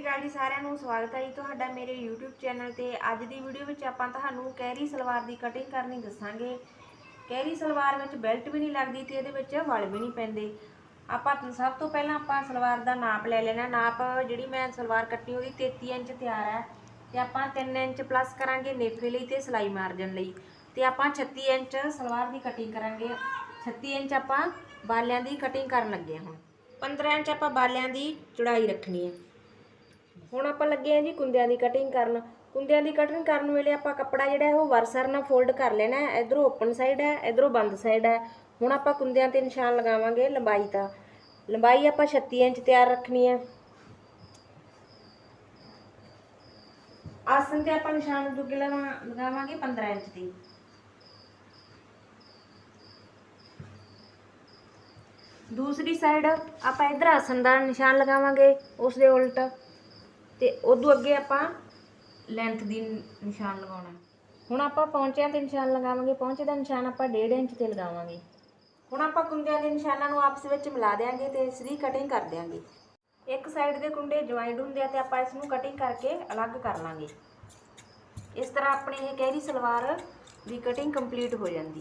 ਸ਼੍ਰੀ ਅਕਾਲ ਜੀ ਸਾਰਿਆਂ ਨੂੰ, ਸਵਾਗਤ ਹੈ ਜੀ ਤੁਹਾਡਾ ਮੇਰੇ YouTube ਚੈਨਲ ਤੇ। ਅੱਜ ਦੀ ਵੀਡੀਓ ਵਿੱਚ ਆਪਾਂ ਤੁਹਾਨੂੰ ਕੈਰੀ ਸਲਵਾਰ ਦੀ ਕਟਿੰਗ ਕਰਨੀ ਦੱਸਾਂਗੇ। ਕੈਰੀ ਸਲਵਾਰ ਵਿੱਚ ਬੈਲਟ ਵੀ ਨਹੀਂ ਲੱਗਦੀ ਤੇ ਇਹਦੇ ਵਿੱਚ ਵਲ ਵੀ ਨਹੀਂ ਪੈਂਦੇ। ਆਪਾਂ ਸਭ ਤੋਂ ਪਹਿਲਾਂ ਆਪਾਂ ਸਲਵਾਰ ਦਾ ਨਾਪ ਲੈ ਲੈਣਾ। ਨਾਪ ਜਿਹੜੀ ਮੈਂ ਸਲਵਾਰ ਕੱਟੀ ਉਹਦੀ 33 ਇੰਚ ਤਿਆਰ ਹੈ। ਤੇ ਆਪਾਂ 3 ਇੰਚ ਪਲੱਸ ਕਰਾਂਗੇ ਨੇਫੇ ਲਈ ਤੇ ਸਿਲਾਈ ਮਾਰਜਨ ਲਈ। ਤੇ ਆਪਾਂ 36 ਇੰਚ ਸਲਵਾਰ ਦੀ ਕਟਿੰਗ ਕਰਾਂਗੇ। 36 ਇੰਚ ਆਪਾਂ ਬਾਲਿਆਂ ਦੀ ਕਟਿੰਗ ਕਰਨ ਲੱਗੇ ਹਾਂ। ਹੁਣ 15 ਇੰਚ ਆਪਾਂ ਬਾਲਿਆਂ ਦੀ ਚੌੜਾਈ ਰੱਖਣੀ ਹੈ। ਹੁਣ ਆਪਾਂ ਲੱਗੇ ਆ ਜੀ ਕੁੰਦਿਆਂ ਦੀ ਕਟਿੰਗ ਕਰਨ। ਕੁੰਦਿਆਂ ਦੀ ਕਟਿੰਗ ਕਰਨ ਵੇਲੇ ਆਪਾਂ ਕੱਪੜਾ ਜਿਹੜਾ ਉਹ ਵਰਸਰ ਨਾਲ ਫੋਲਡ ਕਰ ਲੈਣਾ ਹੈ। ਇਧਰੋਂ ਓਪਨ ਸਾਈਡ ਹੈ, ਇਧਰੋਂ ਬੰਦ ਸਾਈਡ ਹੈ। ਹੁਣ ਆਪਾਂ ਕੁੰਦਿਆਂ ਤੇ ਨਿਸ਼ਾਨ ਲਗਾਵਾਂਗੇ ਲੰਬਾਈ ਦਾ। ਲੰਬਾਈ ਆਪਾਂ 36 ਇੰਚ ਤਿਆਰ ਰੱਖਣੀ ਹੈ। ਆਸਨ ਤੇ ਆਪਾਂ ਨਿਸ਼ਾਨ ਦੁੱਗੇ ਲਗਾ- ਲਗਾਵਾਂਗੇ 15 ਇੰਚ ਦੀ। ਦੂਸਰੀ ਸਾਈਡ ਆਪਾਂ ਇਧਰ ਆਸਨ ਦਾ ਨਿਸ਼ਾਨ ਲਗਾਵਾਂਗੇ ਉਸ ਦੇ ਉਲਟ। ਤੇ ਉਦੋਂ ਅੱਗੇ ਆਪਾਂ ਲੈਂਥ ਦੀ ਨਿਸ਼ਾਨ ਲਗਾਉਣਾ। ਹੁਣ ਆਪਾਂ ਪੌਂਚਿਆਂ ਤੇ ਨਿਸ਼ਾਨ ਲਗਾਵਾਂਗੇ, ਪੌਂਚੇ ਦਾ ਨਿਸ਼ਾਨ ਆਪਾਂ 1.5 ਇੰਚ ਤੇ ਲਗਾਵਾਂਗੇ। ਹੁਣ ਆਪਾਂ ਕੁੰਡਿਆਂ ਦੇ ਨਿਸ਼ਾਨਾਂ ਨੂੰ ਆਪਸ ਵਿੱਚ ਮਿਲਾ ਦੇਾਂਗੇ ਤੇ ਸਰੀ ਕਟਿੰਗ ਕਰ ਦਿਆਂਗੇ। ਇੱਕ ਸਾਈਡ ਦੇ ਕੁੰਡੇ ਜੁਆਇੰਟ ਹੁੰਦੇ ਆ ਤੇ ਆਪਾਂ ਇਸ ਨੂੰ ਕਟਿੰਗ ਕਰਕੇ ਅਲੱਗ ਕਰ ਲਾਂਗੇ। ਇਸ ਤਰ੍ਹਾਂ ਆਪਣੀ ਇਹ ਕਹਿਰੀ ਸਲਵਾਰ ਦੀ ਕਟਿੰਗ ਕੰਪਲੀਟ ਹੋ ਜਾਂਦੀ ਹੈ।